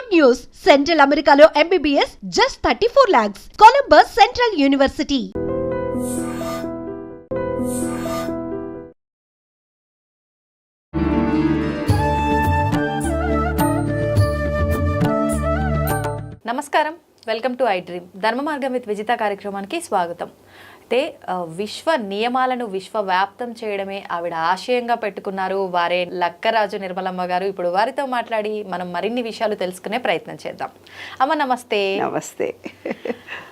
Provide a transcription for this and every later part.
Good news. Central అమెరికాలో MBBS just thirty four lakhs Columbus central university నమస్కారం. Welcome to I dream Dharma Margam with విజేత కార్యక్రమానికి స్వాగతం. అయితే విశ్వ నియమాలను విశ్వవ్యాప్తం చేయడమే ఆవిడ ఆశయంగా పెట్టుకున్నారు. వారే లక్కరాజు నిర్మలమ్మ గారు ఇప్పుడు వారితో మాట్లాడి మనం మరిన్ని విషయాలు తెలుసుకునే ప్రయత్నం చేద్దాం. అమ్మ నమస్తే. నమస్తే.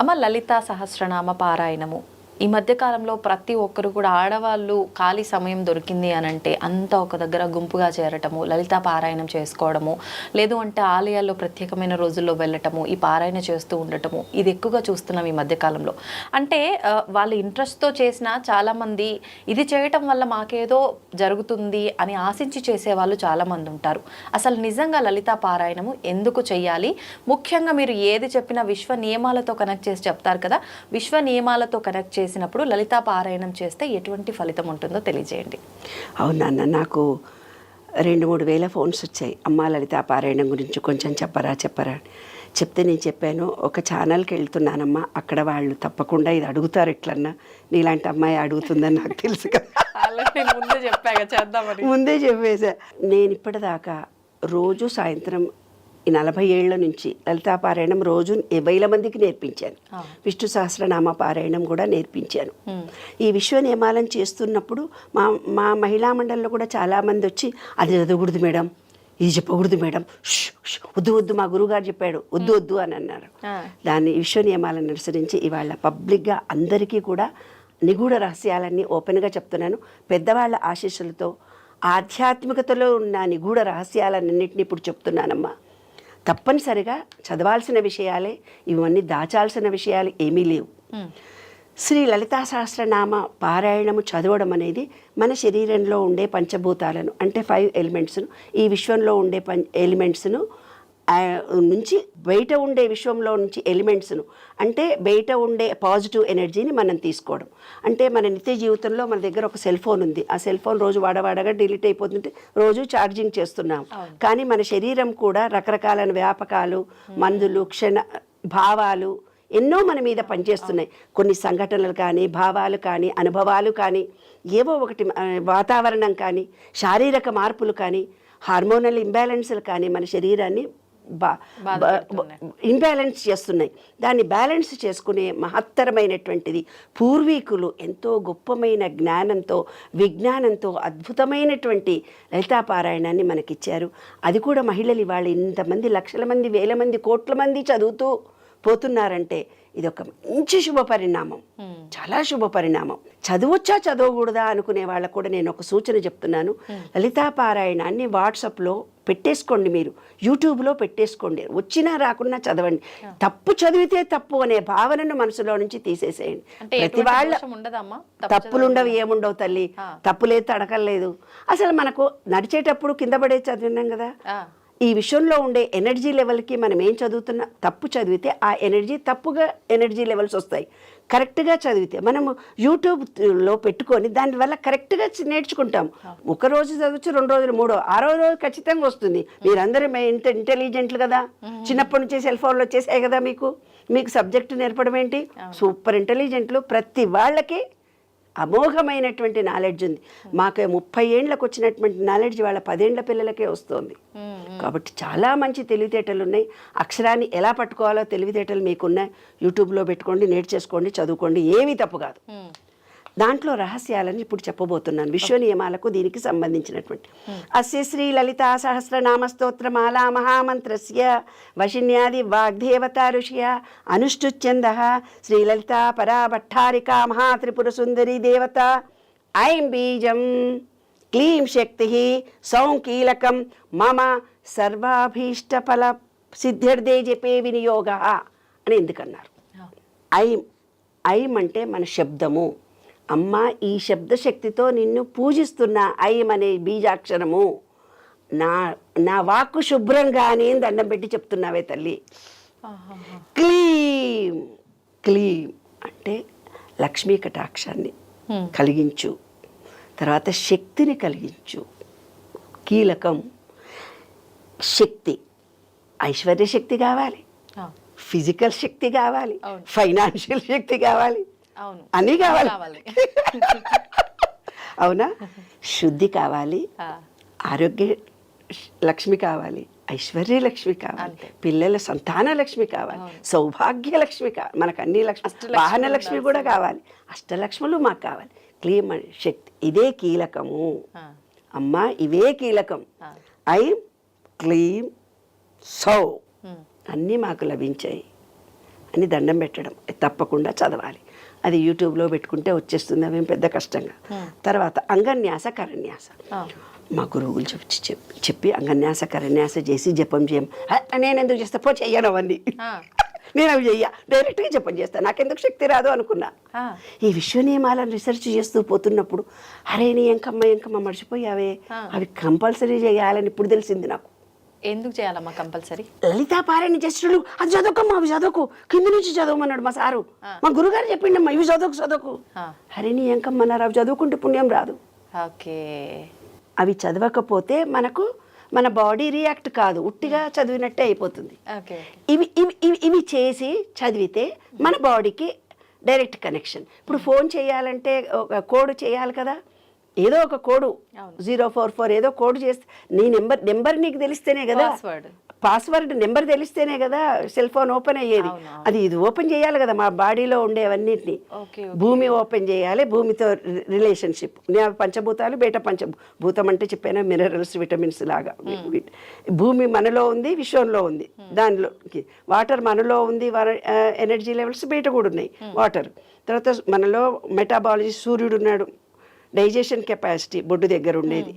అమ్మ లలిత సహస్రనామ పారాయణము. ఈ మధ్య కాలంలో ప్రతి ఒక్కరు కూడా ఆడవాళ్ళు ఖాళీ సమయం దొరికింది అని అంటే అంతా ఒక దగ్గర గుంపుగా చేరటము లలిత పారాయణం చేసుకోవడము లేదు అంటే ఆలయాల్లో ప్రత్యేకమైన రోజుల్లో వెళ్ళటము ఈ పారాయణ చేస్తూ ఉండటము ఇది ఎక్కువగా చూస్తున్నాం ఈ మధ్యకాలంలో అంటే వాళ్ళ ఇంట్రెస్ట్తో చేసిన చాలామంది ఇది చేయటం వల్ల మాకేదో జరుగుతుంది అని ఆశించి చేసే వాళ్ళు చాలామంది ఉంటారు. అసలు నిజంగా లలిత పారాయణము ఎందుకు చేయాలి ముఖ్యంగా మీరు ఏది చెప్పినా విశ్వ నియమాలతో కనెక్ట్ చేసి చెప్తారు కదా విశ్వ నియమాలతో కనెక్ట్ చేసి చేసినప్పుడు లలిత పారాయణం చేస్తే ఎటువంటి ఫలితం ఉంటుందో తెలియజేయండి. అవునన్న నాకు రెండు మూడు వేల ఫోన్స్ వచ్చాయి. అమ్మా లలిత పారాయణం గురించి కొంచెం చెప్పరా చెప్పరా అని. చెప్తే నేను చెప్పాను ఒక ఛానల్కి వెళ్తున్నానమ్మా అక్కడ వాళ్ళు తప్పకుండా ఇది అడుగుతారు ఎట్లన్నా. నీలాంటి అమ్మాయి అడుగుతుందని నాకు తెలుసు కదా. ముందే చెప్పాక చేద్దామని. ముందే చెప్పేసా. నేను ఇప్పటిదాకా రోజు సాయంత్రం ఈ నలభై ఏళ్ళ నుంచి లలితా పారాయణం రోజు వేల మందికి నేర్పించాను. విష్ణు సహస్రనామ పారాయణం కూడా నేర్పించాను. ఈ విశ్వ నియమాలను చేస్తున్నప్పుడు మా మా మహిళా మండలిలో కూడా చాలామంది వచ్చి అది చదవకూడదు మేడం ఇది చెప్పకూడదు మేడం వద్దు వద్దు మా గురువుగారు చెప్పాడు వద్దు వద్దు అని అన్నారు. దాన్ని విశ్వ నియమాలను అనుసరించి ఇవాళ పబ్లిక్గా అందరికీ కూడా నిగూఢ రహస్యాలన్నీ ఓపెన్గా చెప్తున్నాను. పెద్దవాళ్ళ ఆశీస్సులతో ఆధ్యాత్మికతలో ఉన్న నిగూఢ రహస్యాలన్నింటినీ ఇప్పుడు చెప్తున్నానమ్మా. తప్పనిసరిగా చదవాల్సిన విషయాలే ఇవన్నీ దాచాల్సిన విషయాలు ఏమీ లేవు. శ్రీ లలితా సహస్రనామ పారాయణము చదవడం అనేది మన శరీరంలో ఉండే పంచభూతాలను అంటే ఫైవ్ ఎలిమెంట్స్ను ఈ విశ్వంలో ఉండే పం ఎలిమెంట్స్ను నుంచి బయట ఉండే విశ్వంలో నుంచి ఎలిమెంట్స్ను అంటే బయట ఉండే పాజిటివ్ ఎనర్జీని మనం తీసుకోవడం. అంటే మన నిత్య జీవితంలో మన దగ్గర ఒక సెల్ ఫోన్ ఉంది. ఆ సెల్ ఫోన్ రోజు వాడవాడగా డిలీట్ అయిపోతుంటే రోజు ఛార్జింగ్ చేస్తున్నాం. కానీ మన శరీరం కూడా రకరకాలైన వ్యాపకాలు మందులు క్షణ భావాలు ఎన్నో మన మీద పనిచేస్తున్నాయి. కొన్ని సంఘటనలు కానీ భావాలు కానీ అనుభవాలు కానీ ఏవో ఒకటి వాతావరణం కానీ శారీరక మార్పులు కానీ హార్మోనల్ ఇంబ్యాలెన్స్లు కానీ మన శరీరాన్ని బా ఇంబ్యాలెన్స్ చేస్తున్నాయి. దాన్ని బ్యాలెన్స్ చేసుకునే మహత్తరమైనటువంటిది పూర్వీకులు ఎంతో గొప్పమైన జ్ఞానంతో విజ్ఞానంతో అద్భుతమైనటువంటి లలితాపారాయణాన్ని మనకిచ్చారు. అది కూడా మహిళలు ఇవాళ ఇంతమంది లక్షల మంది వేల మంది కోట్ల మంది చదువుతూ పోతున్నారంటే ఇది ఒక మంచి శుభ పరిణామం చాలా శుభ పరిణామం చదవచ్చా చదవకూడదా అనుకునే వాళ్ళకు కూడా నేను ఒక సూచన చెప్తున్నాను. లలితా పారాయణాన్ని వాట్సాప్లో పెట్టేసుకోండి మీరు. యూట్యూబ్లో పెట్టేసుకోండి. వచ్చినా రాకున్నా చదవండి. తప్పు చదివితే తప్పు అనే భావనను మనసులో నుంచి తీసేసేయండి. ప్రతి వాళ్ళ తప్పులు ఉండవు ఏముండవు తల్లి. తప్పులేదు తడకలేదు అసలు మనకు నడిచేటప్పుడు కింద పడే చదివినాం కదా. ఈ విషయంలో ఉండే ఎనర్జీ లెవెల్కి మనం ఏం చదువుతున్నా తప్పు చదివితే ఆ ఎనర్జీ తప్పుగా ఎనర్జీ లెవెల్స్ వస్తాయి. కరెక్ట్గా చదివితే మనము యూట్యూబ్లో పెట్టుకొని దానివల్ల కరెక్ట్గా నేర్చుకుంటాం. ఒక రోజు చదవచ్చు రెండు రోజులు మూడో ఆరో రోజు ఖచ్చితంగా వస్తుంది. మీరందరూ ఇంత ఇంటెలిజెంట్లు కదా. చిన్నప్పటి నుంచి సెల్ ఫోన్లు వచ్చేసాయి కదా మీకు. మీకు సబ్జెక్టు నేర్పడం ఏంటి? సూపర్ ఇంటెలిజెంట్లు ప్రతి వాళ్ళకి అమోఘమైనటువంటి నాలెడ్జ్ ఉంది. మాకు ముప్పై ఏళ్ళకు వచ్చినటువంటి నాలెడ్జ్ వాళ్ళ పదేండ్ల పిల్లలకే వస్తుంది. కాబట్టి చాలా మంచి తెలివితేటలు ఉన్నాయి. అక్షరాన్ని ఎలా పట్టుకోవాలో తెలివితేటలు మీకున్నాయి. యూట్యూబ్లో పెట్టుకోండి నేర్చేసుకోండి చదువుకోండి. ఏమీ తప్పు కాదు. దాంట్లో రహస్యాలని ఇప్పుడు చెప్పబోతున్నాను. విశ్వ నియమాలకు దీనికి సంబంధించినటువంటి. అస్య శ్రీ లలితా సహస్రనామ స్తోత్రమాలా మహామంత్రస్య వశిన్యాది వాగ్దేవతా ఋషియ అనుష్ఠుచ్ఛంద శ్రీ లలితా పరా భట్టారికా మహాత్రిపుర సుందరి దేవత ఐం బీజం క్లీం శక్తి సౌం కీలకం మమ సర్వాభీష్టఫల సిద్ధ్యర్థే జపే వినియోగ అని ఎందుకన్నారు? ఐం ఐం అంటే మన శబ్దము. అమ్మ ఈ శబ్దశక్తితో నిన్ను పూజిస్తున్న ఐం అనే బీజాక్షరము. నా నా వాక్కు శుభ్రంగానే దండం పెట్టి చెప్తున్నావే తల్లి. క్లీం క్లీం అంటే లక్ష్మీ కటాక్షాన్ని కలిగించు. తర్వాత శక్తిని కలిగించు. కీలకం శక్తి. ఐశ్వర్య శక్తి కావాలి. ఫిజికల్ శక్తి కావాలి. ఫైనాన్షియల్ శక్తి కావాలి. అన్నీ కావాలి. అవునా? శుద్ధి కావాలి. ఆరోగ్య లక్ష్మి కావాలి. ఐశ్వర్య లక్ష్మి కావాలి. పిల్లల సంతాన లక్ష్మి కావాలి. సౌభాగ్య లక్ష్మి కావాలి మనకు అన్ని లక్ష్మి వాహన లక్ష్మి కూడా కావాలి. అష్టలక్ష్ములు మాకు కావాలి. క్లీమ్ శక్తి ఇదే కీలకము. అమ్మ ఇవే కీలకం. ఐ క్లీమ్ సౌ. అన్నీ మాకు లభించాయి. అని దండం పెట్టడం. తప్పకుండా చదవాలి. అది యూట్యూబ్లో పెట్టుకుంటే వచ్చేస్తుంది. అవేం పెద్ద కష్టంగా. తర్వాత అంగన్యాస కరన్యాస. మా గురువులు చెప్పి చెప్పి చెప్పి అంగన్యాస కరన్యాస చేసి జపం చేయం. "హ, నేను ఎందుకు చేస్తా? పో చెయ్యను అవన్నీ. నేను అవి చెయ్య. డైరెక్ట్గా జపం చేస్తాను నాకెందుకు శక్తి రాదు అనుకున్నా. ఈ విశ్వ నియమాలను రీసెర్చ్ చేస్తూ పోతున్నప్పుడు అరే నీ ఎంకమ్మ ఎంకమ్మ మర్చిపోయావే. అవి కంపల్సరీ చేయాలని ఇప్పుడు తెలిసింది నాకు. ఎందుకు చేయాలమ్మా కంపల్సరీ? లలితా పారాయణ చేస్తుడు అది చదువుకమ్మా అవి చదువుకు. కింద నుంచి చదవమన్నాడు మా సారు. మా గురుగారు చెప్పిండమ్మా ఇవి చదువుకు చదువుకు. ఆ. అరే నీ ఎంకమ్మన్నారు అవి చదువుకుంటే పుణ్యం రాదు. ఓకే. అవి చదవకపోతే మనకు మన బాడీ రియాక్ట్ కాదు ఉట్టిగా చదివినట్టే అయిపోతుంది. ఇవి ఇవి ఇవి ఇవి చేసి చదివితే మన బాడీకి డైరెక్ట్ కనెక్షన్. ఇప్పుడు ఫోన్ చేయాలంటే ఒక కోడ్ చేయాలి కదా ఏదో ఒక కోడు. జీరో ఫోర్ ఫోర్ ఏదో కోడ్ చేస్తే నీ నెంబర్ నెంబర్ నీకు తెలిస్తేనే కదా. పాస్వర్డ్ నెంబర్ తెలిస్తేనే కదా సెల్ ఫోన్ ఓపెన్ అయ్యేది. అది ఇది ఓపెన్ చేయాలి కదా మా బాడీలో ఉండేవన్నిటిని భూమి ఓపెన్ చేయాలి భూమితో రిలేషన్షిప్. పంచభూతాలు బయట పంచ భూతం అంటే చెప్పాను మినరల్స్ విటమిన్స్ లాగా. భూమి మనలో ఉంది విశ్వంలో ఉంది. దానిలోకి వాటర్ మనలో ఉంది ఎనర్జీ లెవెల్స్ బయట కూడా ఉన్నాయి. వాటర్. తర్వాత మనలో మెటాబాలజీ సూర్యుడు ఉన్నాడు. డైజెషన్ కెపాసిటీ బొడ్డు దగ్గర ఉండేది.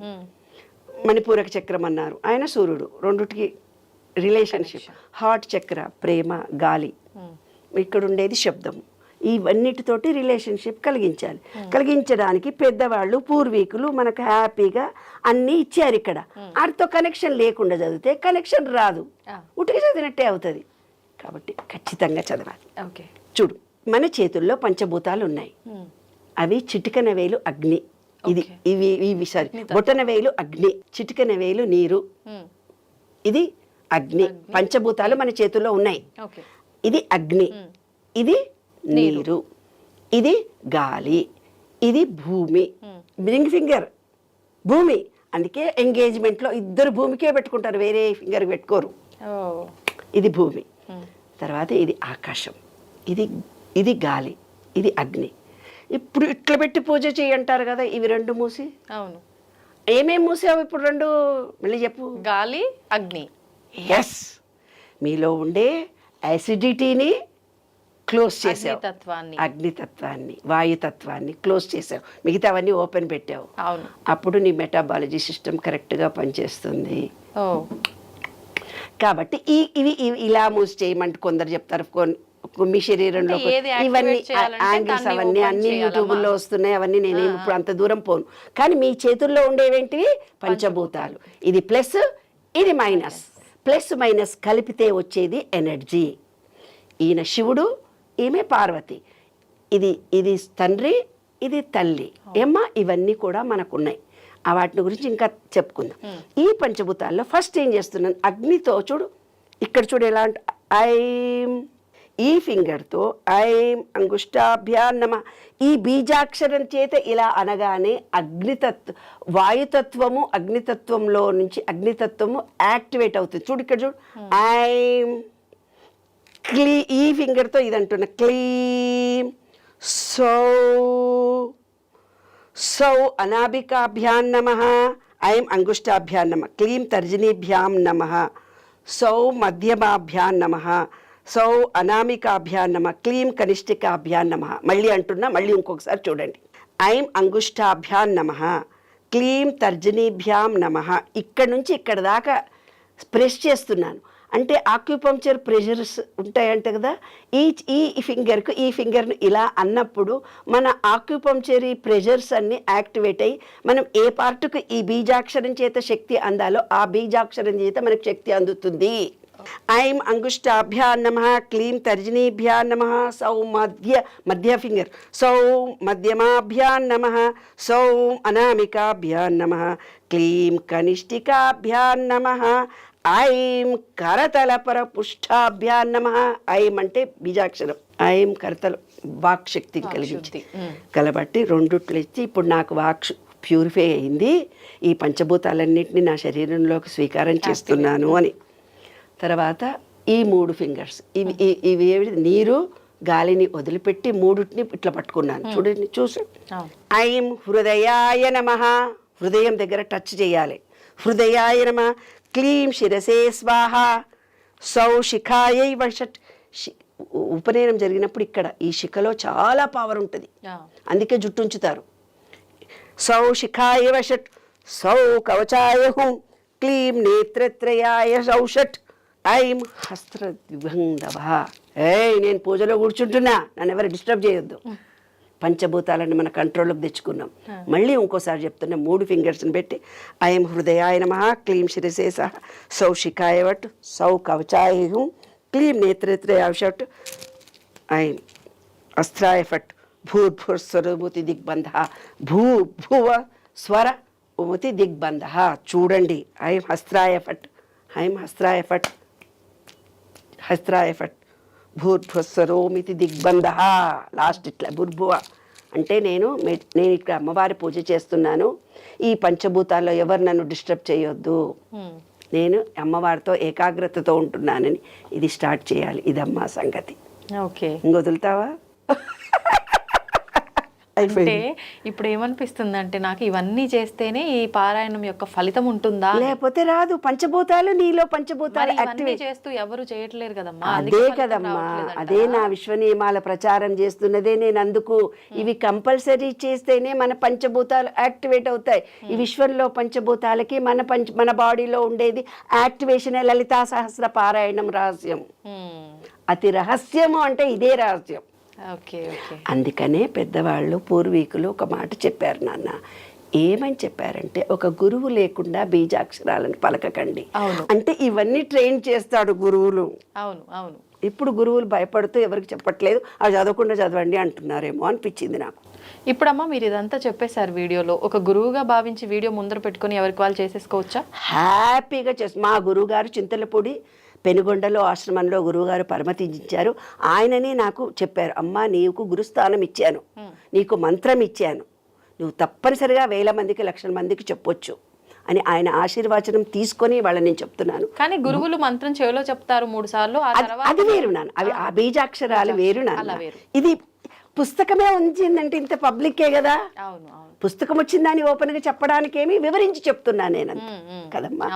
మణిపూరక చక్రం అన్నారు. ఆయన సూర్యుడు. రెండుటికి రిలేషన్షిప్. హార్ట్ చక్ర ప్రేమ గాలి. ఇక్కడ ఉండేది శబ్దం. ఇవన్నిటితోటి రిలేషన్షిప్ కలిగించాలి. కలిగించడానికి పెద్దవాళ్ళు పూర్వీకులు మనకు హ్యాపీగా అన్నీ ఇచ్చారు ఇక్కడ. వాటితో కనెక్షన్ లేకుండా చదివితే కనెక్షన్ రాదు. ఉటికి చదివినట్టే అవుతుంది. కాబట్టి ఖచ్చితంగా చదవాలి. ఓకే. చూడు మన చేతుల్లో పంచభూతాలు ఉన్నాయి అవి చిటికన వేలు అగ్ని. ఇది. ఇవి ఇవి సారీ. బొటన వేలు అగ్ని. చిటికన వేలు నీరు. ఇది అగ్ని. పంచభూతాలు మన చేతుల్లో ఉన్నాయి. ఇది అగ్ని. ఇది నీరు. ఇది గాలి. ఇది భూమి. Ring finger. భూమి. అందుకే ఎంగేజ్మెంట్లో ఇద్దరు భూమికే పెట్టుకుంటారు. వేరే ఫింగర్ పెట్టుకోరు. ఇది భూమి. తర్వాత ఇది ఆకాశం. ఇది ఇది గాలి. ఇది అగ్ని. ఇప్పుడు ఇట్లా పెట్టి పూజ చేయంటారు కదా ఇవి రెండు మూసి? అవును. ఏమేం మూసావు ఇప్పుడు రెండు? మళ్ళీ చెప్పు. గాలి అగ్ని. ఎస్ మీలో ఉండే యాసిడిటీని క్లోజ్ చేసావు. అగ్నితత్వాన్ని అగ్నితత్వాన్ని వాయుతత్వాన్ని క్లోజ్ చేసావు. మిగతావన్నీ ఓపెన్ పెట్టావు. అవును. అప్పుడు నీ మెటాబాలజీ సిస్టమ్ కరెక్ట్గా పనిచేస్తుంది. కాబట్టి ఈ ఇవి ఇవి ఇలా మూవ్ చేయమంటే కొందరు చెప్తారు మీ శరీరంలో ఇవన్నీ యాంగిల్స్ అవన్నీ అన్ని? యూట్యూబ్లో వస్తున్నాయి అవన్నీ నేనేమి ఇప్పుడు అంత దూరం పోను. కానీ మీ చేతుల్లో ఉండేవేంటివి? పంచభూతాలు. ఇది ప్లస్ ఇది మైనస్. ప్లస్ మైనస్ కలిపితే వచ్చేది ఎనర్జీ. ఈయన శివుడు ఈమె పార్వతి. ఇది ఇది తండ్రి ఇది తల్లి. ఏమ్మా? ఇవన్నీ కూడా మనకున్నాయి. ఆ వాటి గురించి ఇంకా చెప్పుకుందాం. ఈ పంచభూతాల్లో ఫస్ట్ ఏం చేస్తున్నాను? అగ్నితో చూడు. ఇక్కడ చూడు ఎలా అంటే ఐం ఈ ఫింగర్తో ఐం అంగుష్టాభ్యాన్ నమ. ఈ బీజాక్షరం చేత ఇలా అనగానే అగ్నితత్వ వాయుతత్వము అగ్నితత్వంలో నుంచి అగ్నితత్వము యాక్టివేట్ అవుతుంది. చూడు ఇక్కడ చూడు. ఐం క్లీ ఈ ఫింగర్తో ఇది అంటున్నా. క్లీం సౌ సౌ అనాభికాభ్యాం నమ. ఐం అంగుష్టాభ్యాం నమ. క్లీం తర్జనీభ్యాం నమ. సౌ మధ్యమాభ్యాం నమ. సౌ అనామికాభ్యాం నమ క్లీం కనిష్ఠికాభ్యాం నమ మళ్ళీ అంటున్నా మళ్ళీ ఇంకొకసారి చూడండి. ఐం అంగుష్టాభ్యాం నమ క్లీం తర్జనీభ్యాం నమ. ఇక్కడ నుంచి ఇక్కడ దాకా ప్రెస్ చేస్తున్నాను. అంటే ఆక్యుపంక్చర్ ప్రెషర్స్ ఉంటాయంట కదా ఈ ఈ ఫింగర్కు ఈ ఫింగర్ను ఇలా అన్నప్పుడు మన ఆక్యుపంక్చరీ ప్రెషర్స్ అన్నీ యాక్టివేట్ అయ్యి మనం ఏ పార్ట్కు ఈ బీజాక్షరం చేత శక్తి అందాలో ఆ బీజాక్షరం చేత మనకు శక్తి అందుతుంది. ఐం అంగుష్టాభ్యా నమ క్లీం తర్జనీభ్యా నమ సౌ మధ్య మధ్య ఫింగర్ సౌ మధ్యమాభ్యా నమ సౌ అనామికాభ్యా నమ క్లీం కనిష్ఠికాభ్యా నమ ఐం కరతలపర పుష్టాభ్యా నమ ఐం అంటే బీజాక్షరం ఐం కరతల వాక్ శక్తిని కలిగించి కలబట్టి రెండుట్లు ఇచ్చి ఇప్పుడు నాకు వాక్ ప్యూరిఫై అయింది ఈ పంచభూతాలన్నింటినీ నా శరీరంలోకి స్వీకారం చేస్తున్నాను అని. తర్వాత ఈ మూడు ఫింగర్స్ ఇవి ఇవి నీరు గాలిని వదిలిపెట్టి మూడుటిని ఇట్లా పట్టుకున్నాను. చూడండి చూసి. ఐం హృదయాయ నమ. హృదయం దగ్గర టచ్ చేయాలి. హృదయాయ నమ. క్లీం శిరసే స్వాహ. సౌ శిఖాయై ఉ- ఉపనయనం జరిగినప్పుడు ఇక్కడ ఈ శిఖలో చాలా పవర్ ఉంటుంది. అందుకే జుట్టు ఉంచుతారు. సౌ శిఖాయ వషట్. సౌ కవచాయ హుం క్లీం నేత్రత్రయాయ సౌషట్ ఐం హస్త్రద్విభంగవ ఏయ్ నేను పూజలో కూర్చుంటున్నా. నన్ను ఎవరు డిస్టర్బ్ చేయొద్దు. పంచభూతాలను మన కంట్రోల్లోకి తెచ్చుకున్నాం. మళ్ళీ ఇంకోసారి చెప్తున్నా మూడు ఫింగర్స్ని పెట్టి ఐం హృదయాయ నమ క్లీం శిరసే సహ సౌ శిఖాయ వట్ సౌ కవచాయ క్లీం నేత్రత్రయాయ షట్ ఐం అస్త్రాయ ఫట్ భూర్భుర్ స్వరముతి దిగ్బంధ భూ భువ స్వర ఉముతి దిగ్బంధ. చూడండి ఐం హస్త్రాయ ఫట్ ఐం హస్త్రాయ ఫట్. హస్త్రాయ ఫట్ భూర్భుస్వరోమితి దిగ్బంధ. లాస్ట్ ఇట్లా భూర్భువ. అంటే నేను నేను ఇక్కడ అమ్మవారి పూజ చేస్తున్నాను. ఈ పంచభూతాల్లో ఎవరు నన్ను డిస్టర్బ్ చేయొద్దు. నేను అమ్మవారితో ఏకాగ్రతతో ఉంటున్నానని ఇది స్టార్ట్ చేయాలి. ఇదమ్మా సంగతి. ఓకే. ఇంక వదులుతావా? అంటే ఇప్పుడు ఏమనిపిస్తుంది అంటే నాకు ఇవన్నీ చేస్తేనే ఈ పారాయణం యొక్క ఫలితం ఉంటుందా? లేకపోతే రాదు. పంచభూతాలు నీలో పంచభూతాలు యాక్టివేట్ చేస్తూ ఎవరు చేయట్లేరు కదమ్మా? అదే కదమ్మా? అదే నా విశ్వ నియమాల ప్రచారం చేస్తున్నదే నేను అందుకు. ఇవి కంపల్సరీ చేస్తేనే మన పంచభూతాలు యాక్టివేట్ అవుతాయి. ఈ విశ్వంలో పంచభూతాలకి మన పంచ మన బాడీలో ఉండేది యాక్టివేషన్ లలితా సహస్ర పారాయణం రహస్యం. అతి రహస్యము అంటే ఇదే రహస్యం. అందుకనే పెద్దవాళ్ళు పూర్వీకులు ఒక మాట చెప్పారు నాన్న. ఏమని చెప్పారంటే ఒక గురువు లేకుండా బీజాక్షరాలను పలకకండి. అవును. అంటే ఇవన్నీ ట్రైన్ చేస్తాడు గురువులు. అవును అవును. ఇప్పుడు గురువులు భయపడుతూ ఎవరికి చెప్పట్లేదు అది చదవకుండా చదవండి అంటున్నారేమో అనిపించింది నాకు. ఇప్పుడమ్మా మీరు ఇదంతా చెప్పేశారు వీడియోలో. ఒక గురువుగా భావించి వీడియో ముందర పెట్టుకొని ఎవరికి వాళ్ళు చేసేసుకోవచ్చా? హ్యాపీగా చేసి మా గురువుగారు చింతలపూడి పెనుగొండలో ఆశ్రమంలో గురువుగారు పరమతించారు ఆయననే నాకు చెప్పారు అమ్మా నీకు గురుస్థానం ఇచ్చాను నీకు మంత్రం ఇచ్చాను. నువ్వు తప్పనిసరిగా వేల మందికి లక్షల మందికి చెప్పొచ్చు అని ఆయన ఆశీర్వచనం తీసుకొని వాళ్ళని నేను చెప్తున్నాను. కానీ గురువులు మంత్రం చెవిలో చెప్తారు మూడు సార్లు అది- వేరు నాన్న. అవి ఆ బీజాక్షరాలు వేరు నాన్న. ఇది పుస్తకమే ఉంచిందంటే ఇంత పబ్లిక్కే కదా? పుస్తకం వచ్చిందని ఓపెన్గా చెప్పడానికి ఏమి వివరించి చెప్తున్నా నేను. కదమ్మా?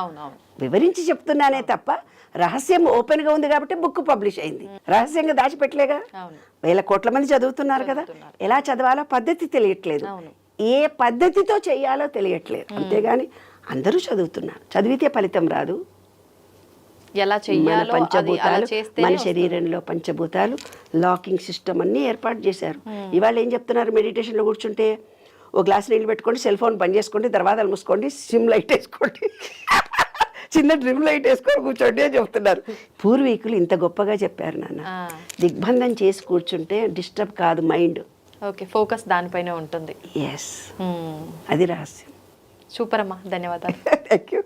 వివరించి చెప్తున్నానే తప్ప రహస్యం ఓపెన్గా ఉంది కాబట్టి బుక్ పబ్లిష్ అయింది. రహస్యంగా దాచిపెట్టలేగా? వేల కోట్ల మంది చదువుతున్నారు కదా. ఎలా చదవాలో పద్ధతి తెలియట్లేదు. ఏ పద్ధతితో చేయాలో తెలియట్లేదు. అంతేగాని అందరూ చదువుతున్నారు. చదివితే ఫలితం రాదు. ఎలా అలా పంచభూతాలు మన. శరీరంలో పంచభూతాలు లాకింగ్ సిస్టమ్ అన్ని ఏర్పాటు చేశారు. ఇవాళ ఏం చెప్తున్నారు మెడిటేషన్లో కూర్చుంటే? ఓ గ్లాస్ నీళ్ళు పెట్టుకోండి సెల్ ఫోన్ బంద్ చేసుకోండి దర్వాజాలు మూసుకోండి సిమ్ లైట్ వేసుకోండి. చిన్న డ్రిమ్ లైట్ వేసుకొని కూర్చోండి అని చెప్తున్నారు. పూర్వీకులు ఇంత గొప్పగా చెప్పారు నాన్న. దిగ్బంధం చేసి కూర్చుంటే డిస్టర్బ్ కాదు మైండ్. ఓకే ఫోకస్ దానిపైనే ఉంటుంది. ఎస్. అది రహస్యం. సూపర్ అమ్మా ధన్యవాదాలు. Thank you